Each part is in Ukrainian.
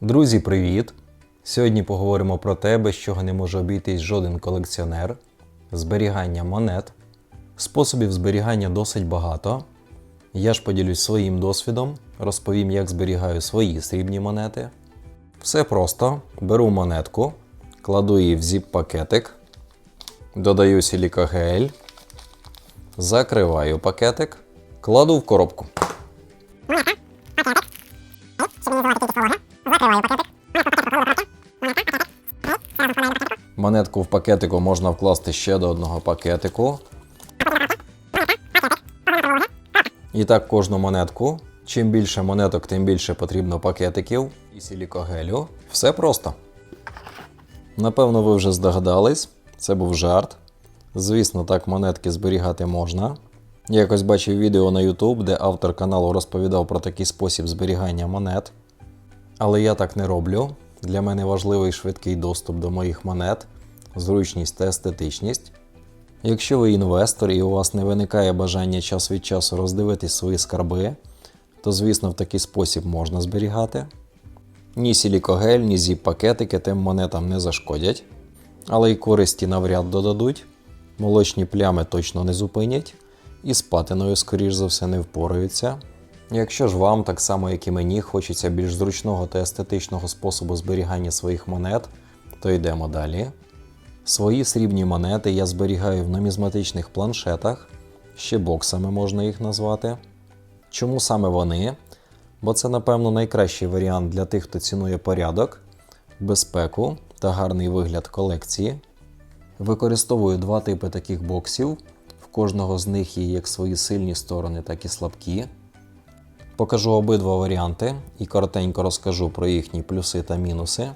Друзі, привіт! Сьогодні поговоримо про те, без чого не може обійтись жоден колекціонер, зберігання монет. Способів зберігання досить багато. Я ж поділюсь своїм досвідом, розповім, як зберігаю свої срібні монети. Все просто: беру монетку, кладу її в зіп-пакетик, додаю силікагель, закриваю пакетик, кладу в коробку. Монетку в пакетику можна вкласти ще до одного пакетику. І так кожну монетку. Чим більше монеток, тим більше потрібно пакетиків і силікогелю. Все просто. Напевно, ви вже здогадались, це був жарт. Звісно, так монетки зберігати можна. Я якось бачив відео на YouTube, де автор каналу розповідав про такий спосіб зберігання монет. Але я так не роблю. Для мене важливий швидкий доступ до моїх монет, зручність та естетичність. Якщо ви інвестор і у вас не виникає бажання час від часу роздивитись свої скарби, то звісно в такий спосіб можна зберігати. Ні силікогель, ні зіп-пакетики тим монетам не зашкодять, але й користі навряд додадуть, молочні плями точно не зупинять, і з патиною, скоріш за все, не впораються. Якщо ж вам, так само як і мені, хочеться більш зручного та естетичного способу зберігання своїх монет, то йдемо далі. Свої срібні монети я зберігаю в нумізматичних планшетах, ще боксами можна їх назвати. Чому саме вони? Бо це, напевно, найкращий варіант для тих, хто цінує порядок, безпеку та гарний вигляд колекції. Використовую два типи таких боксів. В кожного з них є як свої сильні сторони, так і слабкі. Покажу обидва варіанти і коротенько розкажу про їхні плюси та мінуси.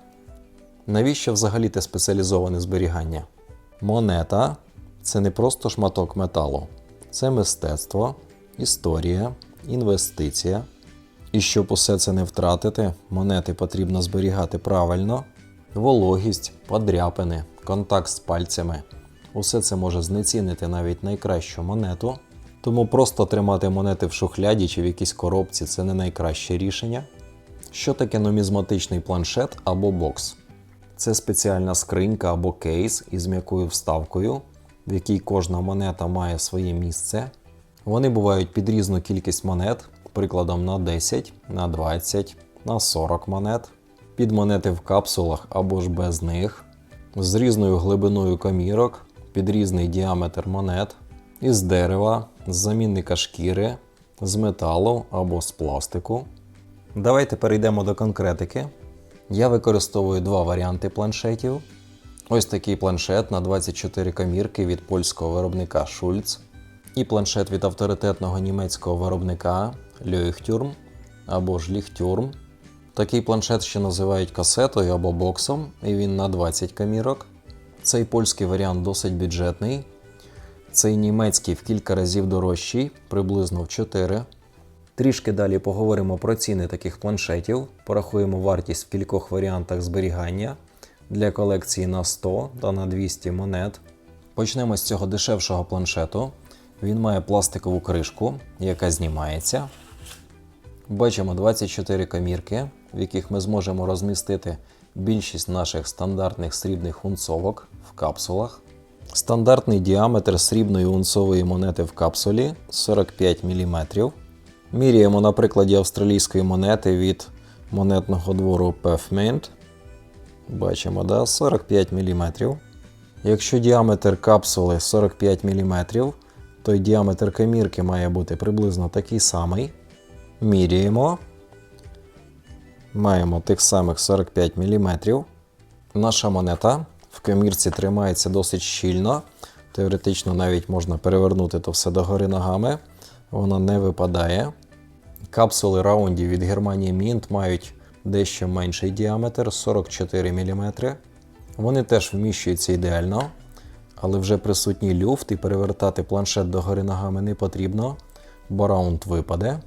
Навіщо взагалі те спеціалізоване зберігання? Монета це не просто шматок металу, це мистецтво, історія, інвестиція. І щоб усе це не втратити, монети потрібно зберігати правильно. Вологість, подряпини, контакт з пальцями. Усе це може знецінити навіть найкращу монету. Тому просто тримати монети в шухляді чи в якійсь коробці це не найкраще рішення. Що таке нумізматичний планшет або бокс? Це спеціальна скринька або кейс із м'якою вставкою, в якій кожна монета має своє місце. Вони бувають під різну кількість монет, прикладом на 10, на 20, на 40 монет, під монети в капсулах або ж без них, з різною глибиною комірок, під різний діаметр монет, із дерева, з замінника шкіри, з металу або з пластику. Давайте перейдемо до конкретики. Я використовую два варіанти планшетів. Ось такий планшет на 24 комірки від польського виробника Schulz і планшет від авторитетного німецького виробника Leuchtturm або ж Lichtturm. Такий планшет ще називають касетою або боксом, і він на 20 камірок. Цей польський варіант досить бюджетний. Цей німецький в кілька разів дорожчий, приблизно в 4. Трішки далі поговоримо про ціни таких планшетів, порахуємо вартість в кількох варіантах зберігання для колекції на 100 та на 200 монет. Почнемо з цього дешевшого планшету. Він має пластикову кришку, яка знімається. Бачимо 24 камірки, в яких ми зможемо розмістити більшість наших стандартних срібних унцовок в капсулах. Стандартний діаметр срібної унцової монети в капсулі 45 мм. Міряємо на прикладі австралійської монети від монетного двору PFMint. Бачимо, да, 45 мм. Якщо діаметр капсули 45 мм, то й діаметр камірки має бути приблизно такий самий. Міряємо. Маємо тих самих 45 мм. Наша монета в камірці тримається досить щільно. Теоретично навіть можна перевернути то все догори ногами. Вона не випадає. Капсули раундів від Германії Mint мають дещо менший діаметр 44 мм. Вони теж вміщуються ідеально, але вже присутній люфт і перевертати планшет догори ногами не потрібно, бо раунд випаде.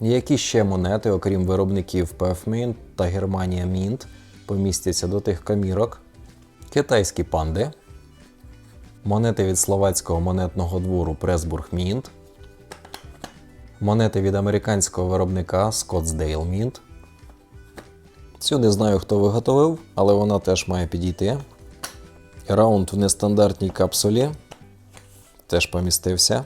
Які ще монети, окрім виробників PFMint та Германія Mint, помістяться до тих камірок? Китайські панди, монети від словацького монетного двору Pressburg Mint, монети від американського виробника Scottsdale Mint, Цю не знаю, хто виготовив, але вона теж має підійти. Раунд в нестандартній капсулі теж помістився.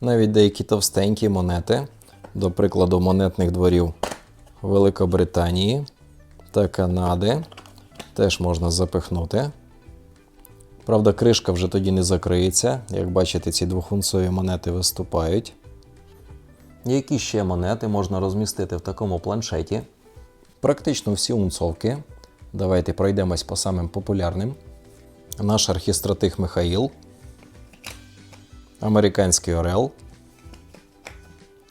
Навіть деякі товстенькі монети, до прикладу, монетних дворів Великобританії та Канади, теж можна запихнути. Правда, кришка вже тоді не закриється. Як бачите, ці двохунцові монети виступають. Які ще монети можна розмістити в такому планшеті? Практично всі унцовки. Давайте пройдемось по самим популярним. Наш архістратих Михаїл, Американський Орел,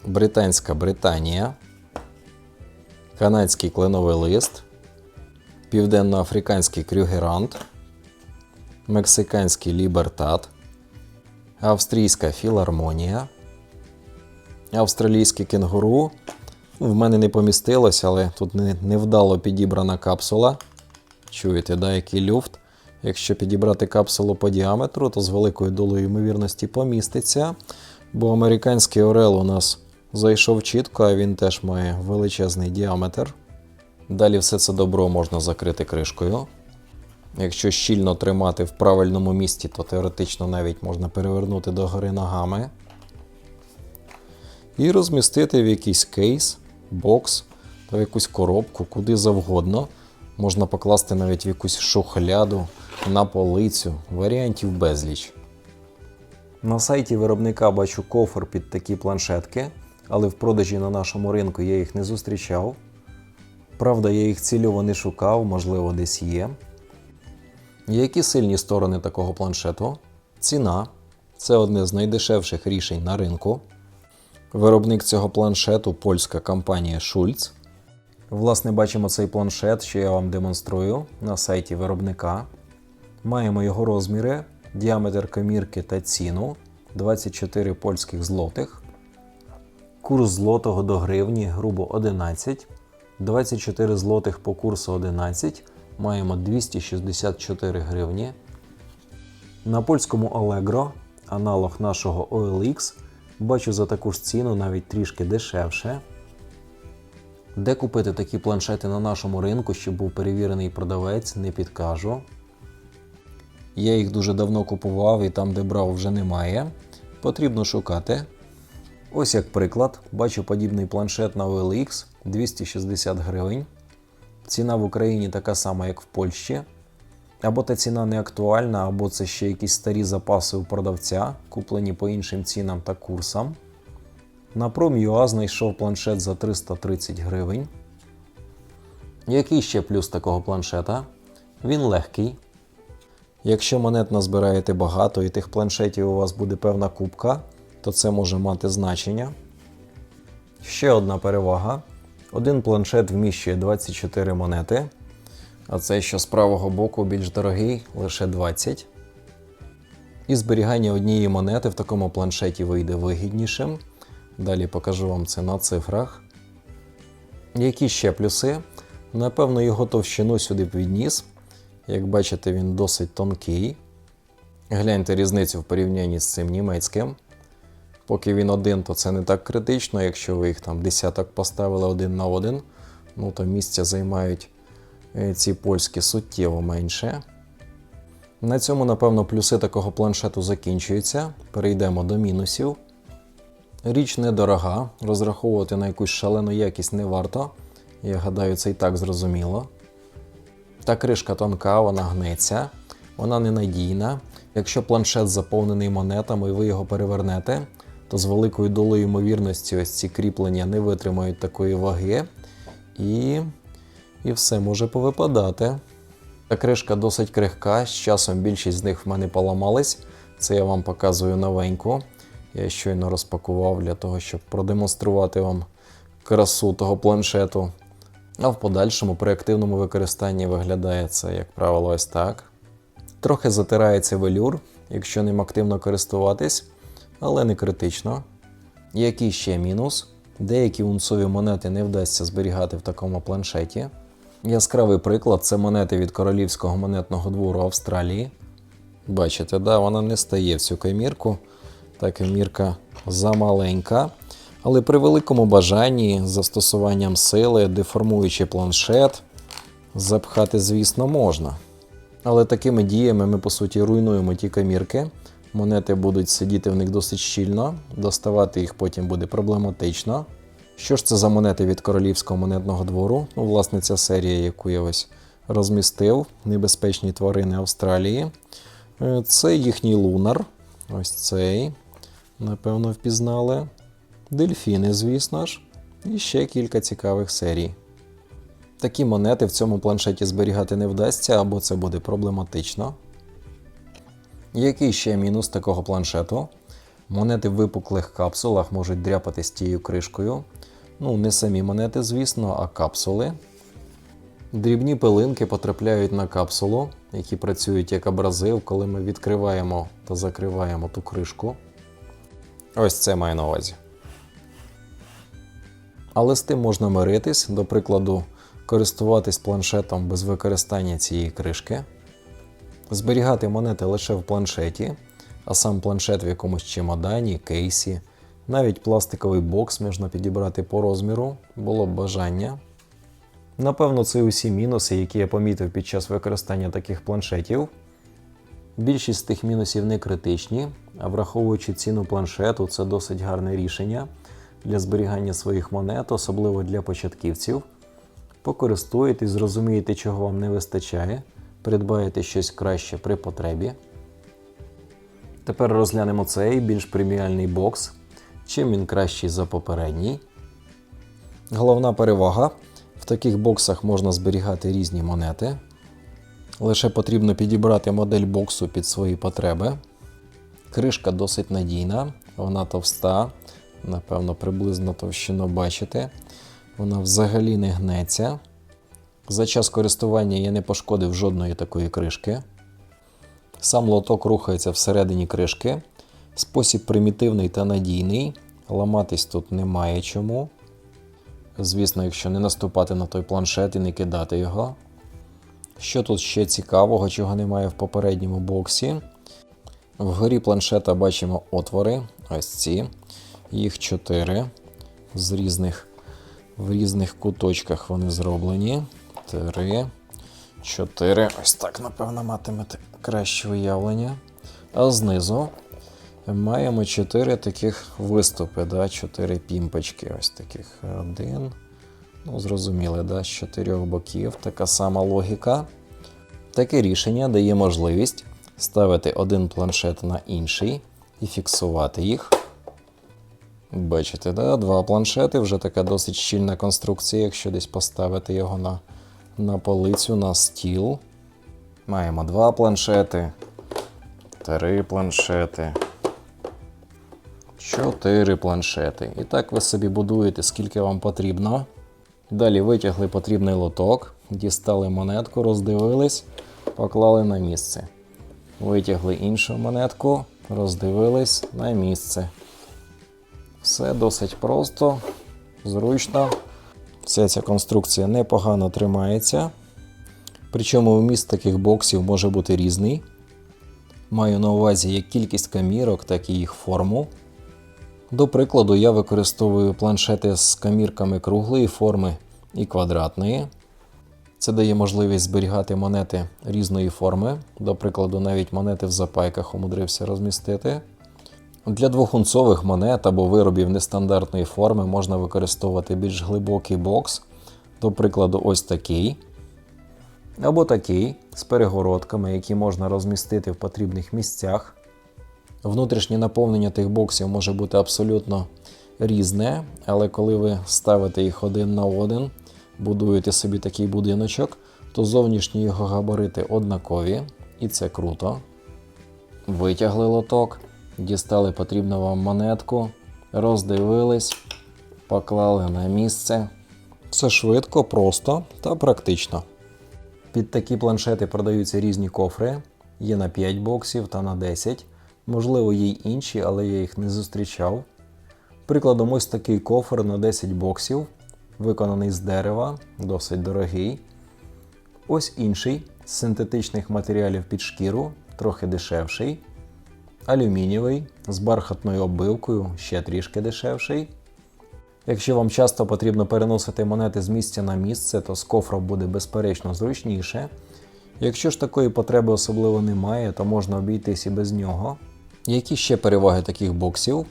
Британська Британія, Канадський кленовий лист, Південноафриканський Крюгерант, Мексиканський Лібертат, Австрійська філармонія, Австралійський кенгуру. В мене не помістилось, але тут невдало підібрана капсула. Чуєте, да, який люфт? Якщо підібрати капсулу по діаметру, то з великою долею ймовірності поміститься. Бо американський орел у нас зайшов чітко, а він теж має величезний діаметр. Далі все це добро можна закрити кришкою. Якщо щільно тримати в правильному місці, то теоретично навіть можна перевернути догори ногами. І розмістити в якийсь кейс, бокс та в якусь коробку, куди завгодно. Можна покласти навіть в якусь шухляду, на полицю, варіантів безліч. На сайті виробника бачу кофр під такі планшетки, але в продажі на нашому ринку я їх не зустрічав. Правда, я їх цільово не шукав, можливо, десь є. Які сильні сторони такого планшету? Ціна це одне з найдешевших рішень на ринку. Виробник цього планшету польська компанія Schulz. Власне, бачимо цей планшет, що я вам демонструю на сайті виробника. Маємо його розміри, діаметр комірки та ціну 24 польських злотих. Курс злотого до гривні грубо 11. 24 злотих по курсу 11. Маємо 264 гривні. На польському Allegro, аналог нашого OLX, бачу за таку ж ціну навіть трішки дешевше. Де купити такі планшети на нашому ринку, щоб був перевірений продавець, не підкажу. Я їх дуже давно купував і там, де брав, вже немає. Потрібно шукати. Ось як приклад, бачу подібний планшет на OLX 260 гривень. Ціна в Україні така сама, як в Польщі. Або та ціна не актуальна, або це ще якісь старі запаси у продавця, куплені по іншим цінам та курсам. На Prom.ua знайшов планшет за 330 гривень. Який ще плюс такого планшета? Він легкий. Якщо монет назбираєте багато і тих планшетів у вас буде певна кубка, то це може мати значення. Ще одна перевага. Один планшет вміщує 24 монети, а цей, що з правого боку більш дорогий, лише 20. І зберігання однієї монети в такому планшеті вийде вигіднішим. Далі покажу вам це на цифрах. Які ще плюси? Напевно, його товщину сюди б відніс. Як бачите, він досить тонкий. Гляньте різницю в порівнянні з цим німецьким. Поки він один, то це не так критично. Якщо ви їх там десяток поставили один на один, ну то місця займають ці польські суттєво менше. На цьому, напевно, плюси такого планшету закінчуються. Перейдемо до мінусів. Річ недорога, розраховувати на якусь шалену якість не варто. Я гадаю, це і так зрозуміло. Та кришка тонка, вона гнеться, вона ненадійна. Якщо планшет заповнений монетами і ви його перевернете, то з великою долею ймовірності ось ці кріплення не витримають такої ваги, і, і все може повипадати. Та кришка досить крихка, з часом більшість з них в мене поламались. Це я вам показую новеньку. Я щойно розпакував для того, щоб продемонструвати вам красу того планшету. А в подальшому при активному використанні виглядає це, як правило, ось так. Трохи затирається велюр, якщо ним активно користуватись, але не критично. Який ще мінус? Деякі унцові монети не вдасться зберігати в такому планшеті. Яскравий приклад це монети від Королівського монетного двору Австралії. Бачите, да, вона не стає в цю камірку. Та камірка замаленька. Але при великому бажанні, застосуванням сили, деформуючи планшет, запхати, звісно, можна. Але такими діями ми, по суті, руйнуємо ті камірки. Монети будуть сидіти в них досить щільно, доставати їх потім буде проблематично. Що ж це за монети від королівського монетного двору? Ну, власне, ця серія, яку я ось розмістив, небезпечні тварини Австралії. Е, Це їхній лунар. Ось цей. Напевно, впізнали. Дельфіни, звісно ж. І ще кілька цікавих серій. Такі монети в цьому планшеті зберігати не вдасться, або це буде проблематично. Який ще мінус такого планшету? Монети в випуклих капсулах можуть дряпати з тією кришкою. Ну, не самі монети, звісно, а капсули. Дрібні пилинки потрапляють на капсулу, які працюють як абразив, коли ми відкриваємо та закриваємо ту кришку. Ось це маю на увазі. Але з тим можна миритись, до прикладу, користуватись планшетом без використання цієї кришки, зберігати монети лише в планшеті, а сам планшет в якомусь чемодані, кейсі, навіть пластиковий бокс можна підібрати по розміру, було б бажання. Напевно, це усі мінуси, які я помітив під час використання таких планшетів. Більшість тих мінусів не критичні, а враховуючи ціну планшету, це досить гарне рішення для зберігання своїх монет, особливо для початківців. Покористуєтесь, зрозумієте, чого вам не вистачає, придбаєте щось краще при потребі. Тепер розглянемо цей більш преміальний бокс. Чим він кращий за попередній. Головна перевага: в таких боксах можна зберігати різні монети. Лише потрібно підібрати модель боксу під свої потреби. Кришка досить надійна, вона товста, напевно, приблизно товщину бачите. Вона взагалі не гнеться. За час користування я не пошкодив жодної такої кришки. Сам лоток рухається всередині кришки. Спосіб примітивний та надійний. Ламатись тут немає чому. Звісно, якщо не наступати на той планшет і не кидати його. Що тут ще цікавого, чого немає в попередньому боксі? Вгорі планшета бачимо отвори. Ось ці. Їх чотири. З різних, в різних куточках вони зроблені. Три. Чотири. Ось так, напевно, матимете краще уявлення. А знизу маємо чотири таких виступи, да? чотири пімпочки. Ось таких. Один. Ну, зрозуміли, да? з чотирьох боків. Така сама логіка. Таке рішення дає можливість ставити один планшет на інший і фіксувати їх. Бачите, да? два планшети, вже така досить щільна конструкція, якщо десь поставити його на, на полицю, на стіл. Маємо два планшети, три планшети, чотири планшети. І так ви собі будуєте, скільки вам потрібно. Далі витягли потрібний лоток, дістали монетку, роздивились, поклали на місце. Витягли іншу монетку, роздивились на місце. Все досить просто, зручно. Вся ця конструкція непогано тримається. Причому вміст таких боксів може бути різний. Маю на увазі як кількість камірок, так і їх форму. До прикладу, я використовую планшети з камірками круглої форми і квадратної. Це дає можливість зберігати монети різної форми. До прикладу, навіть монети в запайках умудрився розмістити. Для двохунцових монет або виробів нестандартної форми можна використовувати більш глибокий бокс, до прикладу, ось такий. Або такий з перегородками, які можна розмістити в потрібних місцях. Внутрішнє наповнення тих боксів може бути абсолютно різне, але коли ви ставите їх один на один, будуєте собі такий будиночок, то зовнішні його габарити однакові, і це круто. Витягли лоток, дістали потрібну вам монетку, роздивились, поклали на місце. Все швидко, просто та практично. Під такі планшети продаються різні кофри. Є на 5 боксів та на 10. Можливо, є й інші, але я їх не зустрічав. Прикладом, ось такий кофр на 10 боксів, виконаний з дерева, досить дорогий. Ось інший з синтетичних матеріалів під шкіру, трохи дешевший. Алюмінієвий з бархатною оббивкою, ще трішки дешевший. Якщо вам часто потрібно переносити монети з місця на місце, то з кофром буде безперечно зручніше. Якщо ж такої потреби особливо немає, то можна обійтись і без нього. Які ще переваги таких боксів?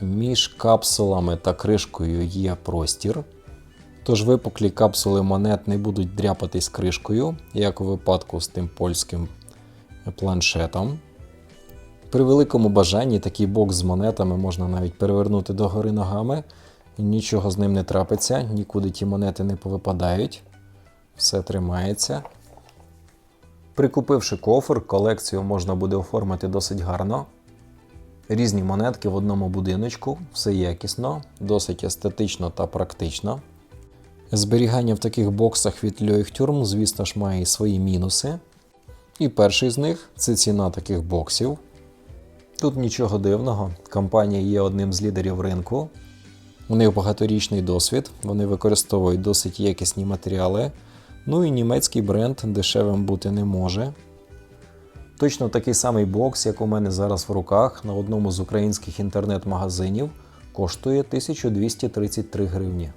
Між капсулами та кришкою є простір. Тож випуклі капсули монет не будуть дряпатись кришкою, як у випадку з тим польським планшетом. При великому бажанні такий бокс з монетами можна навіть перевернути догори ногами. Нічого з ним не трапиться, нікуди ті монети не повипадають. Все тримається. Прикупивши кофр, колекцію можна буде оформити досить гарно. Різні монетки в одному будиночку, все якісно, досить естетично та практично. Зберігання в таких боксах від Leuchtturm, звісно ж, має і свої мінуси. І перший з них це ціна таких боксів. Тут нічого дивного, компанія є одним з лідерів ринку. У них багаторічний досвід, вони використовують досить якісні матеріали. Ну і німецький бренд дешевим бути не може. Точно такий самий бокс, як у мене зараз в руках, на одному з українських інтернет-магазинів, коштує 1233 гривні.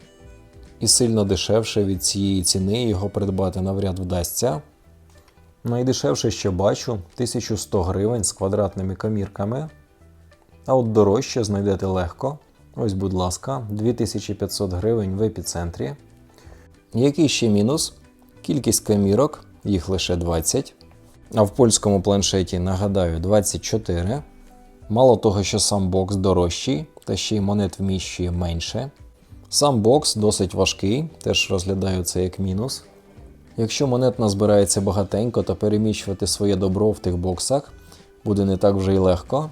І сильно дешевше від цієї ціни його придбати навряд вдасться. Найдешевше, що бачу, 1100 гривень з квадратними комірками. А от дорожче знайдете легко. Ось, будь ласка, 2500 гривень в епіцентрі. Який ще мінус? Кількість камірок, їх лише 20. А в польському планшеті, нагадаю, 24. Мало того, що сам бокс дорожчий, та ще й монет вміщує менше. Сам бокс досить важкий, теж розглядаю це як мінус. Якщо монет назбирається багатенько, то переміщувати своє добро в тих боксах буде не так вже й легко.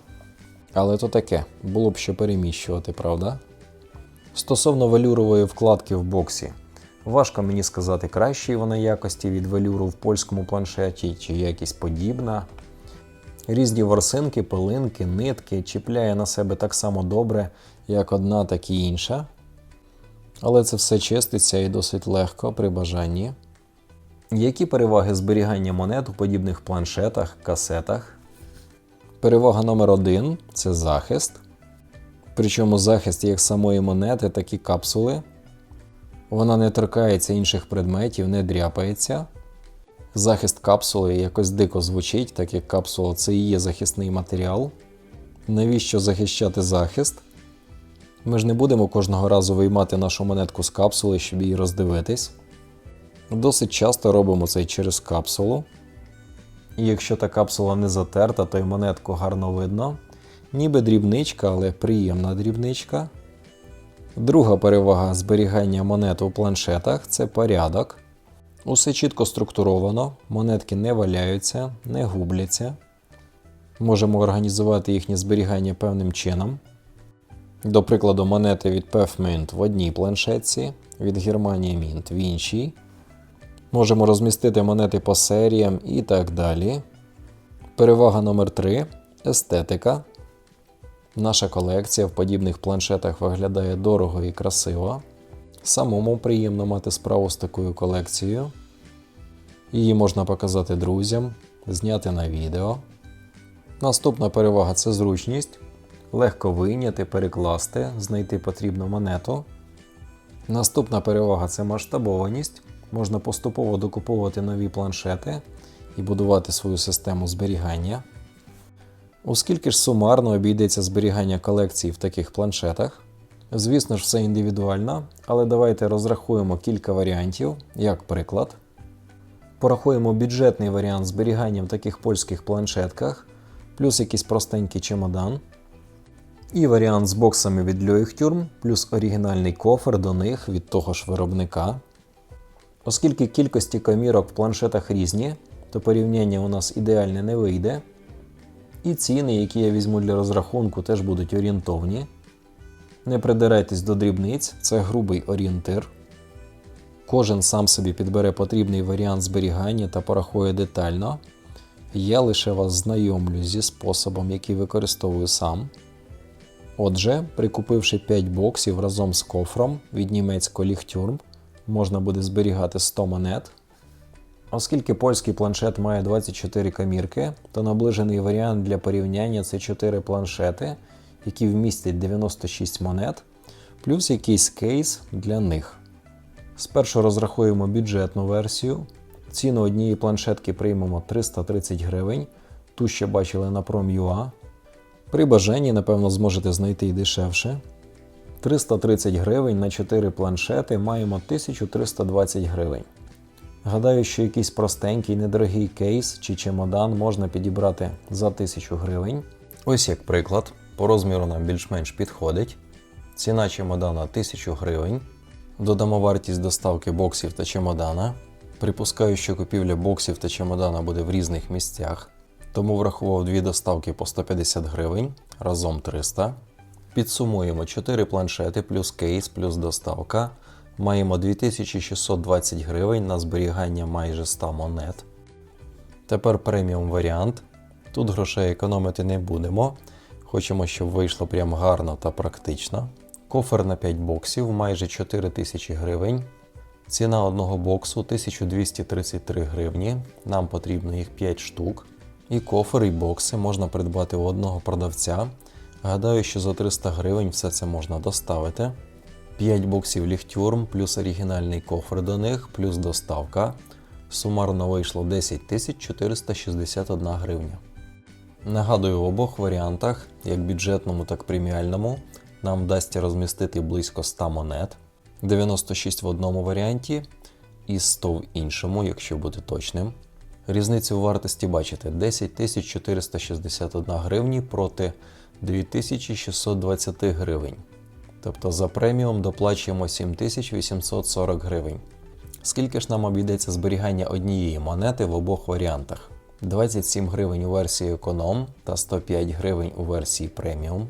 Але то таке, було б що переміщувати, правда? Стосовно велюрової вкладки в боксі, важко мені сказати, кращої вона якості від велюру в польському планшеті чи якісь подібна. Різні ворсинки, пилинки, нитки чіпляє на себе так само добре, як одна, так і інша. Але це все чиститься і досить легко при бажанні. Які переваги зберігання монет у подібних планшетах, касетах? Перевага номер один це захист. Причому захист як самої монети, так і капсули. Вона не торкається інших предметів, не дряпається. Захист капсули якось дико звучить, так як капсула це і є захисний матеріал. Навіщо захищати захист? Ми ж не будемо кожного разу виймати нашу монетку з капсули, щоб її роздивитись. Досить часто робимо це через капсулу. І якщо та капсула не затерта, то й монетку гарно видно. Ніби дрібничка, але приємна дрібничка. Друга перевага зберігання монет у планшетах це порядок. Усе чітко структуровано, монетки не валяються, не губляться. Можемо організувати їхнє зберігання певним чином. До прикладу, монети від PFMint в одній планшетці, від Германії Mint в іншій. Можемо розмістити монети по серіям і так далі. Перевага номер 3 естетика. Наша колекція в подібних планшетах виглядає дорого і красиво. Самому приємно мати справу з такою колекцією. Її можна показати друзям, зняти на відео. Наступна перевага це зручність. Легко вийняти, перекласти, знайти потрібну монету. Наступна перевага це масштабованість. Можна поступово докуповувати нові планшети і будувати свою систему зберігання. Оскільки ж сумарно обійдеться зберігання колекції в таких планшетах, звісно ж, все індивідуально, але давайте розрахуємо кілька варіантів, як приклад. Порахуємо бюджетний варіант зберігання в таких польських планшетках, плюс якийсь простенький чемодан. І варіант з боксами від Leuchtturm, плюс оригінальний кофр до них від того ж виробника. Оскільки кількості камірок в планшетах різні, то порівняння у нас ідеальне не вийде. І ціни, які я візьму для розрахунку, теж будуть орієнтовні. Не придирайтесь до дрібниць, це грубий орієнтир. Кожен сам собі підбере потрібний варіант зберігання та порахує детально. Я лише вас знайомлю зі способом, який використовую сам. Отже, прикупивши 5 боксів разом з кофром від німецького Lichtturm, можна буде зберігати 100 монет. Оскільки польський планшет має 24 камірки, то наближений варіант для порівняння це 4 планшети, які вмістять 96 монет. плюс якийсь кейс для них. Спершу розрахуємо бюджетну версію. Ціну однієї планшетки приймемо 330 гривень. Ту ще бачили на Prom.ua. При бажанні, напевно, зможете знайти і дешевше. 330 гривень на 4 планшети маємо 1320 гривень. Гадаю, що якийсь простенький, недорогий кейс чи чемодан можна підібрати за 1000 гривень. Ось як приклад, по розміру нам більш-менш підходить. Ціна чемодана 1000 гривень. Додамо вартість доставки боксів та чемодана. Припускаю, що купівля боксів та чемодана буде в різних місцях, тому врахував дві доставки по 150 гривень, разом 300. Підсумуємо 4 планшети плюс кейс плюс доставка. Маємо 2620 гривень на зберігання майже 100 монет. Тепер преміум варіант. Тут грошей економити не будемо. Хочемо, щоб вийшло прям гарно та практично. Кофер на 5 боксів майже 4000 гривень. Ціна одного боксу 1233 гривні. Нам потрібно їх 5 штук. І кофер, і бокси можна придбати у одного продавця. Гадаю, що за 300 гривень все це можна доставити. 5 боксів ліхтюрм, плюс оригінальний кофр до них, плюс доставка. Сумарно вийшло 10 461 гривня. Нагадую, в обох варіантах, як бюджетному, так і преміальному, нам вдасться розмістити близько 100 монет, 96 в одному варіанті і 100 в іншому, якщо бути точним. Різницю в вартості бачите 10 461 гривні проти 2620 гривень. Тобто за преміум доплачуємо 7840 гривень. Скільки ж нам обійдеться зберігання однієї монети в обох варіантах? 27 гривень у версії економ та 105 гривень у версії преміум.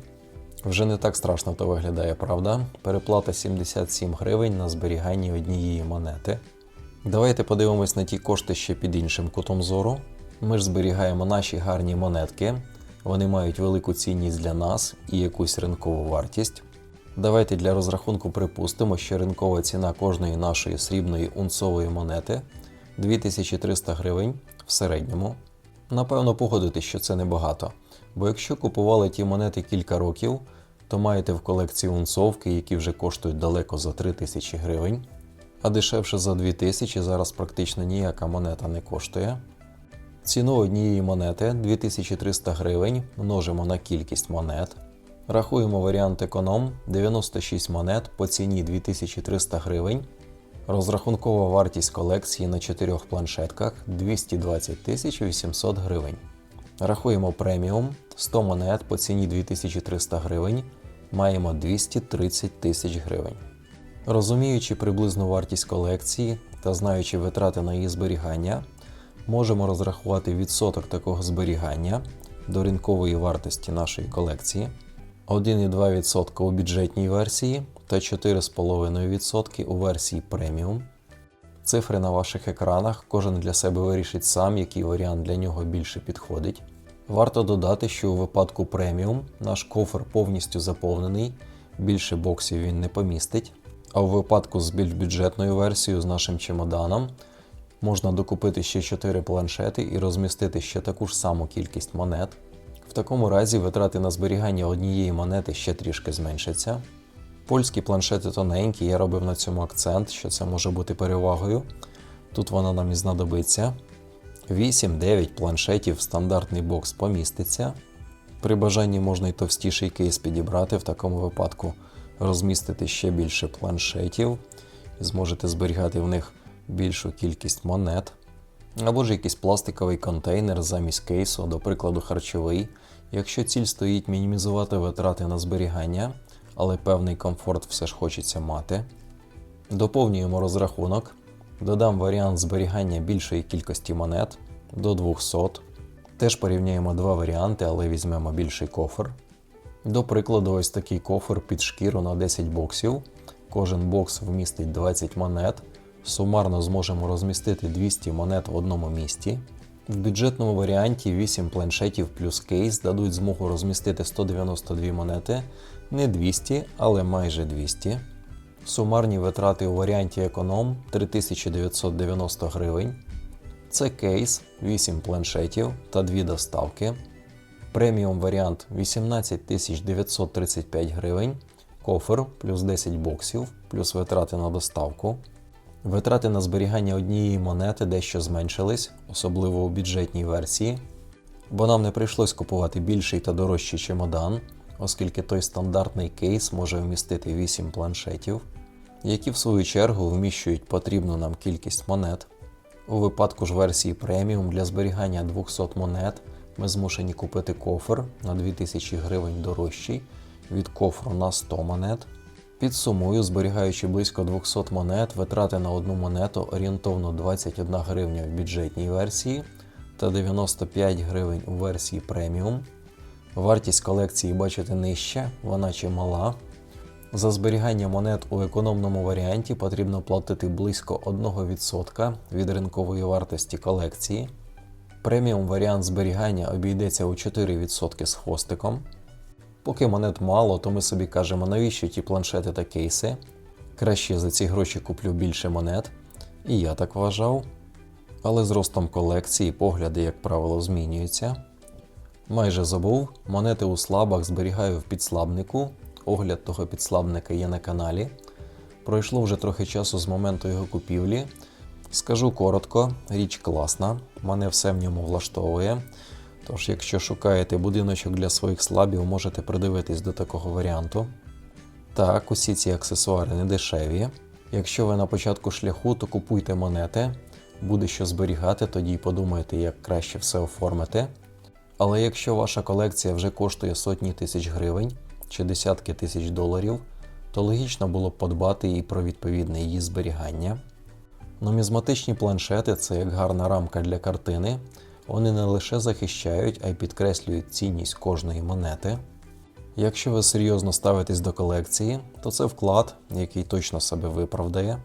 Вже не так страшно то виглядає, правда? Переплата 77 гривень на зберігання однієї монети. Давайте подивимось на ті кошти ще під іншим кутом зору. Ми ж зберігаємо наші гарні монетки. Вони мають велику цінність для нас і якусь ринкову вартість. Давайте для розрахунку припустимо, що ринкова ціна кожної нашої срібної унцової монети 2300 гривень в середньому. Напевно, погодитесь, що це небагато. Бо якщо купували ті монети кілька років, то маєте в колекції унцовки, які вже коштують далеко за 3000 гривень. А дешевше за 2000 зараз практично ніяка монета не коштує. Ціну однієї монети 2300 гривень множимо на кількість монет. Рахуємо варіант економ 96 монет по ціні 2300 гривень. Розрахункова вартість колекції на 4 планшетках 220 800 гривень. Рахуємо преміум 100 монет по ціні 2300 гривень. Маємо 230 тисяч гривень. Розуміючи приблизну вартість колекції та знаючи витрати на її зберігання, можемо розрахувати відсоток такого зберігання до ринкової вартості нашої колекції. 1,2% у бюджетній версії та 4,5% у версії преміум. Цифри на ваших екранах кожен для себе вирішить сам, який варіант для нього більше підходить. Варто додати, що у випадку преміум наш кофр повністю заповнений, більше боксів він не помістить. А у випадку з більш бюджетною версією з нашим чемоданом можна докупити ще 4 планшети і розмістити ще таку ж саму кількість монет. В такому разі витрати на зберігання однієї монети ще трішки зменшаться. Польські планшети тоненькі, я робив на цьому акцент, що це може бути перевагою. Тут вона нам і знадобиться. 8-9 планшетів стандартний бокс поміститься. При бажанні можна й товстіший кейс підібрати, в такому випадку розмістити ще більше планшетів і зможете зберігати в них більшу кількість монет. Або ж якийсь пластиковий контейнер замість кейсу, до прикладу, харчовий. Якщо ціль стоїть мінімізувати витрати на зберігання, але певний комфорт все ж хочеться мати. Доповнюємо розрахунок. Додам варіант зберігання більшої кількості монет до 200. Теж порівняємо два варіанти, але візьмемо більший кофр. До прикладу, ось такий кофр під шкіру на 10 боксів. Кожен бокс вмістить 20 монет. Сумарно зможемо розмістити 200 монет в одному місці. В бюджетному варіанті 8 планшетів плюс кейс дадуть змогу розмістити 192 монети, не 200, але майже 200. Сумарні витрати у варіанті економ 3990 гривень. Це кейс, 8 планшетів та 2 доставки. Преміум варіант 18 935 гривень. кофер плюс 10 боксів, плюс витрати на доставку. Витрати на зберігання однієї монети дещо зменшились, особливо у бюджетній версії, бо нам не прийшлось купувати більший та дорожчий чемодан, оскільки той стандартний кейс може вмістити 8 планшетів, які в свою чергу вміщують потрібну нам кількість монет. У випадку ж версії преміум для зберігання 200 монет ми змушені купити кофер на 2000 гривень дорожчий від кофру на 100 монет. Підсумую, зберігаючи близько 200 монет, витрати на одну монету орієнтовно 21 гривня в бюджетній версії та 95 гривень у версії преміум. Вартість колекції бачите нижче, вона чимала. За зберігання монет у економному варіанті потрібно платити близько 1% від ринкової вартості колекції. Преміум варіант зберігання обійдеться у 4% з хвостиком. Поки монет мало, то ми собі кажемо, навіщо ті планшети та кейси. Краще за ці гроші куплю більше монет. І я так вважав. Але з ростом колекції погляди, як правило, змінюються. Майже забув, монети у слабах зберігаю в підслабнику. Огляд того підслабника є на каналі. Пройшло вже трохи часу з моменту його купівлі. Скажу коротко, річ класна, мене все в ньому влаштовує. Тож, якщо шукаєте будиночок для своїх слабів, можете придивитись до такого варіанту. Так, усі ці аксесуари не дешеві. Якщо ви на початку шляху, то купуйте монети, буде що зберігати, тоді й подумайте, як краще все оформити. Але якщо ваша колекція вже коштує сотні тисяч гривень чи десятки тисяч доларів, то логічно було б подбати і про відповідне її зберігання. Нумізматичні планшети це як гарна рамка для картини. Вони не лише захищають, а й підкреслюють цінність кожної монети. Якщо ви серйозно ставитесь до колекції, то це вклад, який точно себе виправдає.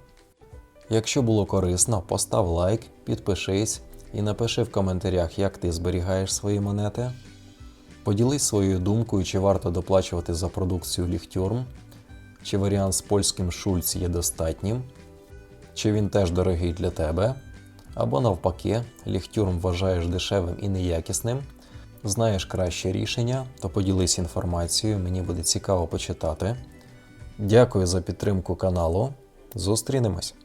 Якщо було корисно, постав лайк, підпишись і напиши в коментарях, як ти зберігаєш свої монети. Поділись своєю думкою, чи варто доплачувати за продукцію Ліхтюрм, чи варіант з польським Шульц є достатнім, чи він теж дорогий для тебе, або навпаки, Ліхтюрм вважаєш дешевим і неякісним. Знаєш краще рішення, то поділись інформацією, мені буде цікаво почитати. Дякую за підтримку каналу. Зустрінемось!